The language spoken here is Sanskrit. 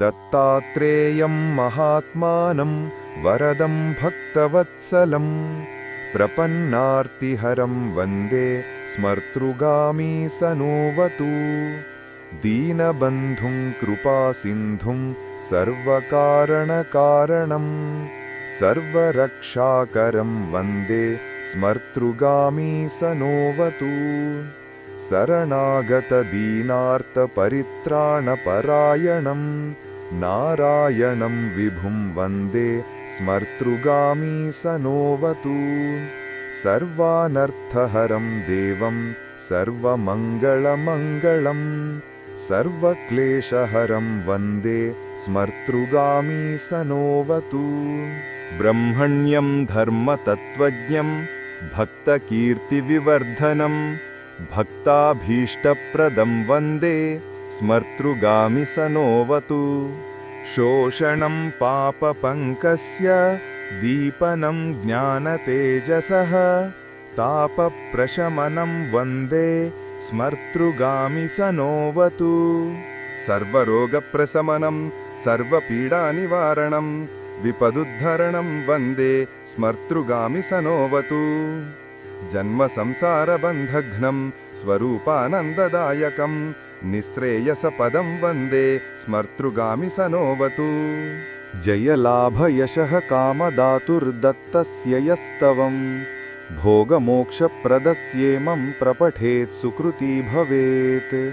दत्तात्रेयं महात्मानं वरदं भक्तवत्सलं प्रपन्नार्तिहरं वन्दे स्मर्तृगामी सनोवतु। दीनबन्धुं कृपासिन्धुं सर्वकारणकारणम् सर्वरक्षाकरं वन्दे स्मर्तृगामी सनोवतु। शरणागतदीनार्तपरित्राणपरायणं नारायणं विभुं वन्दे स्मर्तृगामी सनोवतु। सर्वानर्थहरं देवं सर्वमङ्गलमङ्गलम्। सर्वक्लेशहरं वन्दे स्मर्तृगामी सनोवतु। ब्रह्मण्यं धर्मतत्त्वज्ञं भक्तकीर्तिविवर्धनं भक्ताभीष्टप्रदं वन्दे स्मर्तृगामि सनोवतु शोषणं पापपङ्कस्य दीपनं ज्ञानतेजसः। तापप्रशमनं वन्दे स्मर्तृगामि सनोवतु सर्वरोगप्रशमनं सर्वपीडानिवारणं विपदुद्धरणं वन्दे स्मर्तृगामि सनोवतु जन्मसंसारबन्धघ्नं स्वरूपानन्ददायकं నిశ్రేయస పదం వందే స్మర్తృగామి సనోవతు. జయలాభయశ కామదాతుర్దత్తస్యయస్తవం భోగమోక్షప్రదస్యేమం ప్రపఠేత్ సుకృతి భవేత్.